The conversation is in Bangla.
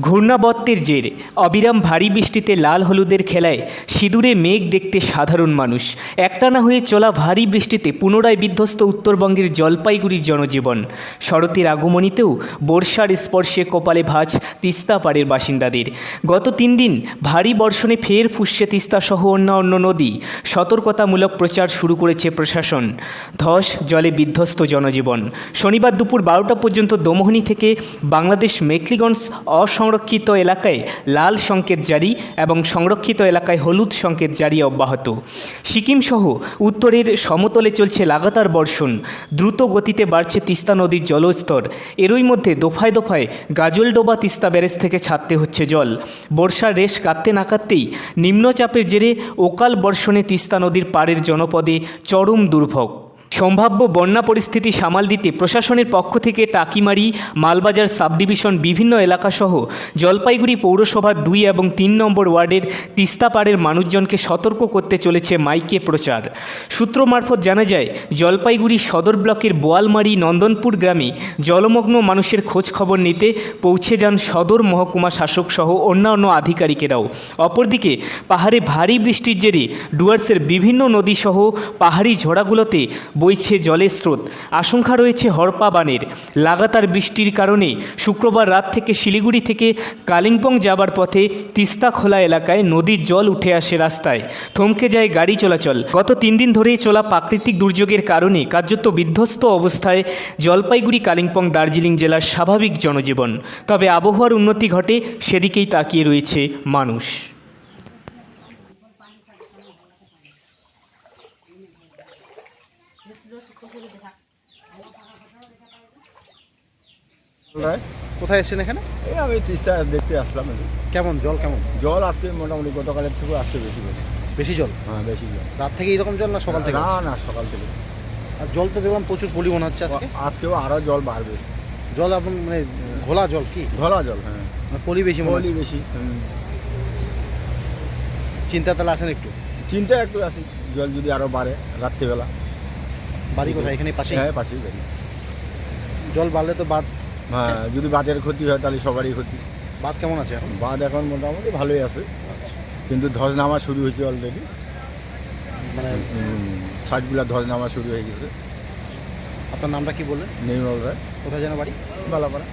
ঘূর্ণাবর্তের জের, অবিরাম ভারী বৃষ্টিতে লাল হলুদের খেলায় সিঁদুরে মেঘ দেখতে সাধারণ মানুষ। একটানা হয়ে চলা ভারী বৃষ্টিতে পুনরায় বিধ্বস্ত উত্তরবঙ্গের জলপাইগুড়ির জনজীবন। শরতের আগমনীতেও বর্ষার স্পর্শে কপালে ভাঁজ তিস্তা পাড়ের বাসিন্দাদের। গত তিন দিন ভারী বর্ষণে ফের ফুসছে তিস্তা সহ অন্যান্য নদী। সতর্কতামূলক প্রচার শুরু করেছে প্রশাসন। ধস, জলে বিধ্বস্ত জনজীবন। শনিবার দুপুর বারোটা পর্যন্ত দমোহনী থেকে বাংলাদেশ মেকলিগঞ্জ অসংরক্ষিত এলাকায় লাল সংকেত জারি এবং সংরক্ষিত এলাকায় হলুদ সংকেত জারি অব্যাহত। সিকিম সহ উত্তরের সমতলে চলছে লাগাতার বর্ষণ। দ্রুত গতিতে বাড়ছে তিস্তা নদীর জলস্তর। এরই মধ্যে দফায় দফায় গাজলডোবা তিস্তা ব্যারেজ থেকে ছাড়তে হচ্ছে জল। বর্ষার রেশ কাটতে না কাটতেই নিম্নচাপের জেরে ওকাল বর্ষণে তিস্তা নদীর পাড়ের জনপদে চরম দুর্ভোগ। সম্ভাব্য বন্যা পরিস্থিতি সামাল দিতে প্রশাসনের পক্ষ থেকে টাকিমারি, মালবাজার সাবডিভিশন, বিভিন্ন এলাকাসহ জলপাইগুড়ি পৌরসভার দুই এবং তিন নম্বর ওয়ার্ডের তিস্তাপাড়ের মানুষজনকে সতর্ক করতে চলেছে মাইকে প্রচার। সূত্র মারফত জানা যায়, জলপাইগুড়ি সদর ব্লকের বোয়ালমারি, নন্দনপুর গ্রামে জলমগ্ন মানুষের খোঁজ খবর নিতে পৌঁছে যান সদর মহকুমা শাসক সহ অন্যান্য আধিকারিকেরাও। অপরদিকে, পাহাড়ে ভারী বৃষ্টির জেরে ডুয়ার্সের বিভিন্ন নদীসহ পাহাড়ি ঝোড়াগুলোতে বইছে জলের স্রোত, আশঙ্কা রয়েছে হরপা বানের। লাগাতার বৃষ্টির কারণে শুক্রবার রাত থেকে শিলিগুড়ি থেকে কালিম্পং যাবার পথে তিস্তা খোলা এলাকায় নদীর জল উঠে আসে রাস্তায়। থমকে যায় গাড়ি চলাচল। গত তিন দিন ধরেই চলা প্রাকৃতিক দুর্যোগের কারণে কার্যত বিধ্বস্ত অবস্থায় জলপাইগুড়ি, কালিম্পং, দার্জিলিং জেলার স্বাভাবিক জনজীবন। তবে আবহাওয়ার উন্নতি ঘটে সেদিকেই তাকিয়ে রয়েছে মানুষ। কোথায় এসেছেন এখানে? এই আমি তিস্তা দেখতে আসলাম কেমন? জল কেমন? জল আজকে মোটামুটি গতকালের থেকে আসছে বেশি বেশি বেশি জল? হ্যাঁ বেশি জল। রাত থেকে এরকম জল না সকাল থেকে? না? না সকাল থেকে। আর জল তো দেখলাম প্রচুর পলি মনে হচ্ছে আজকে। আজকেও আরও জল বাড়বে। জল এখন মানে ঘোলা জল কি? ধরা জল হ্যাঁ। পলি বেশি হচ্ছে। বেশি। চিন্তা তাহলে আসেন একটু। চিন্তা একটু আসি জল যদি আরও বাড়ে রাত্রিবেলা। বাড়ি কোথায়? এখানে পাশে হ্যাঁ পাশেই বাড়ি। জল বাড়লে তো বাদ হ্যাঁ যদি বাঁধের ক্ষতি হয় তাহলে সবারই ক্ষতি। বাদ কেমন আছে এখন? বাঁধ এখন মোটামুটি ভালোই আছে। কিন্তু ধস নামা শুরু হয়েছে অলরেডি মানে সাইডগুলা ধস নামা শুরু হয়ে গেছে। আপনার নামটা কি বললেন? নির্মল রায় কোথায় যেন বাড়ি? বালাপাড়া।